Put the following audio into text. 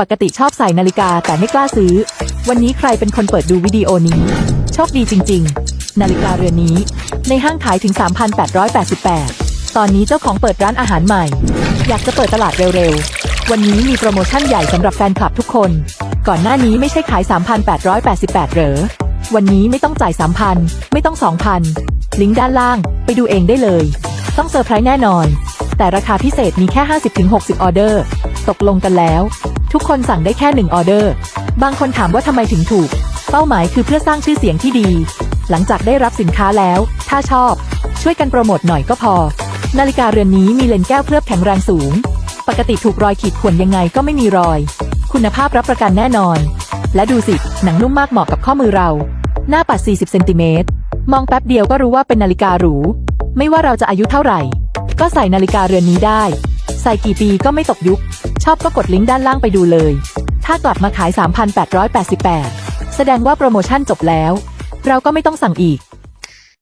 ปกติชอบใส่นาฬิกาแต่ไม่กล้าซื้อ วันนี้ใครเป็นคนเปิดดูวิดีโอนี้ โชคดีจริง ๆ นาฬิกาเรือนนี้ ในห้างขายถึง 3,888 ตอนนี้เจ้าของเปิดร้านอาหารใหม่ อยากจะเปิดตลาดเร็วๆ วันนี้มีโปรโมชั่นใหญ่สำหรับแฟนคลับทุกคน ก่อนหน้านี้ไม่ใช่ขาย 3,888 เหรอ วันนี้ไม่ต้องจ่าย 3,000 ไม่ต้อง 2,000 ลิงก์ด้านล่าง ไปดูเองได้เลย ต้องเซอร์ไพรส์แน่นอน แต่ราคาพิเศษมีแค่ 50-60 ออเดอร์ ตกลงกันแล้ว ทุกคนสั่งได้แค่1ออเดอร์ บางคนถามว่าทำไมถึงถูก เป้าหมายคือเพื่อสร้างชื่อเสียงที่ดี หลังจากได้รับสินค้าแล้ว ถ้าชอบ ช่วยกันโปรโมทหน่อยก็พอ นาฬิกาเรือนนี้มีเลนส์แก้วเคลือบแข็งแรงสูง ปกติถูกรอยขีดข่วนยังไงก็ไม่มีรอย คุณภาพรับประกันแน่นอน และดูสิ หนังนุ่มมากเหมาะกับข้อมือเรา หน้าปัด 40 เซนติเมตร มองแป๊บเดียวก็รู้ว่าเป็นนาฬิกาหรู ไม่ว่าเราจะอายุเท่าไหร่ ก็ใส่นาฬิกาเรือนนี้ได้ ใส่กี่ปีก็ไม่ตกยุค อบก็กดลิงก์ด้านล่างไปดูเลย ถ้ากลับมาขาย 3,888 แสดงว่าโปรโมชั่นจบแล้ว เราก็ไม่ต้องสั่งอีก